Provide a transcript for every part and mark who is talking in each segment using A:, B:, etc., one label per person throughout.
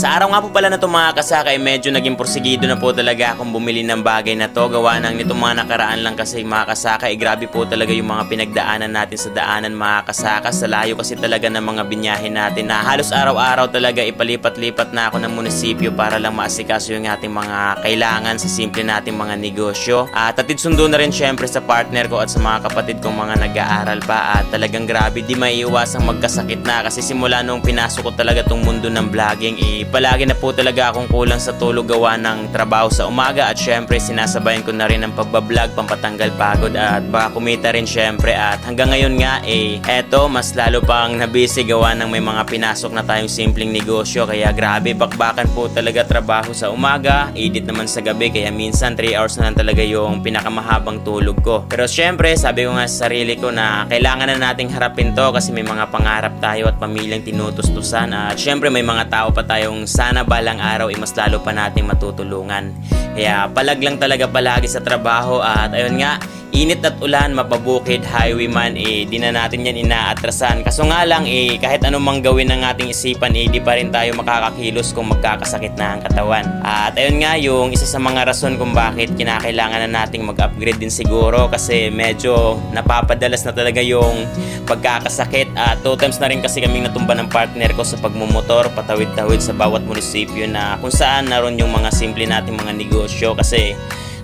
A: Sa araw nga po pala na ito mga kasaka ay medyo naging porsigido na po talaga akong bumili ng bagay na to. Gawa ng nitong mga nakaraan lang kasi mga kasaka ay grabe po talaga yung mga pinagdaanan natin sa daanan mga kasaka. Sa layo kasi talaga ng mga binyahin natin na halos araw-araw talaga ipalipat-lipat na ako ng munisipyo para lang maasikaso yung ating mga kailangan sa simple nating mga negosyo. At atid sundo na rin syempre sa partner ko at sa mga kapatid kong mga nag-aaral pa at talagang grabe di maiiwasang magkasakit na kasi simula nung pinasok ko talaga tong mundo ng vlogging eh palagi na po talaga akong kulang sa tulog gawa ng trabaho sa umaga at syempre sinasabayan ko na rin ang pagbablog pampatanggal pagod at baka kumita rin syempre. At hanggang ngayon nga eh eto mas lalo pang nabisi gawa ng may mga pinasok na tayong simpleng negosyo. Kaya grabe bakbakan po talaga trabaho sa umaga edit naman sa gabi kaya minsan 3 hours na lang talaga yung pinakamahabang tulog ko. Pero syempre sabi ko nga sa sarili ko na kailangan na nating harapin to kasi may mga pangarap tayo at pamilyang tinutustusan. At syempre may mga tao pa tayong sana balang araw ay mas lalo pa nating matutulungan. Kaya palag lang talaga palagi sa trabaho at ayun nga init at ulan, mapabukid, highwayman, eh, di na natin yan inaatrasan. Kaso nga lang, eh, kahit anumang gawin ng ating isipan, eh, di pa rin tayo makakakilos kung magkakasakit na ang katawan. At ayun nga, yung isa sa mga rason kung bakit kinakailangan na nating mag-upgrade din siguro kasi medyo napapadalas na talaga yung pagkakasakit. At two times na rin kasi kaming natumba ng partner ko sa pagmumotor, patawid-tawid sa bawat munisipyo na kung saan naroon yung mga simple nating mga negosyo kasi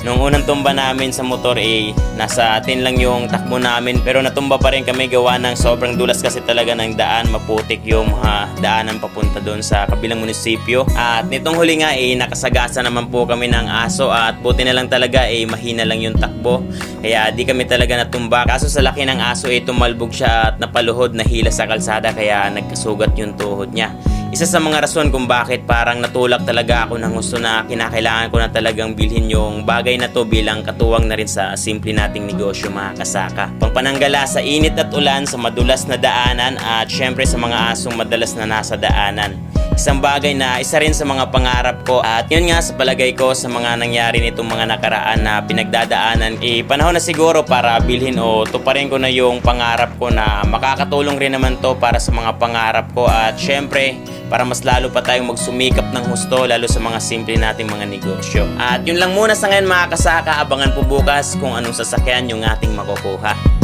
A: Nung unang tumba namin sa motor eh, nasa atin lang yung takbo namin pero natumba pa rin kami gawa ng sobrang dulas kasi talaga ng daan, maputik yung mga daanan papunta doon sa kabilang munisipyo. At nitong huli nga eh, nakasagasa naman po kami ng aso at buti na lang talaga eh, mahina lang yung takbo. Kaya di kami talaga natumba. Kaso sa laki ng aso eh, tumalbog siya at napaluhod, nahila sa kalsada kaya nagkasugat yung tuhod niya isa sa mga rason kung bakit parang natulak talaga ako ng gusto na kinakailangan ko na talagang bilhin yung bagay na to bilang katuwang na rin sa simple nating negosyo mga kasaka. Pangpananggala sa init at ulan, sa madulas na daanan at syempre sa mga asong madalas na nasa daanan. Isang bagay na isa rin sa mga pangarap ko at yun nga sa palagay ko sa mga nangyari nitong mga nakaraan na pinagdadaanan eh panahon na siguro para bilhin o tuparin ko na yung pangarap ko na makakatulong rin naman to para sa mga pangarap ko at syempre para mas lalo pa tayong magsumikap ng husto lalo sa mga simple nating mga negosyo. At yun lang muna sa ngayon mga kasaka, abangan po bukas kung anong sasakyan yung ating makukuha.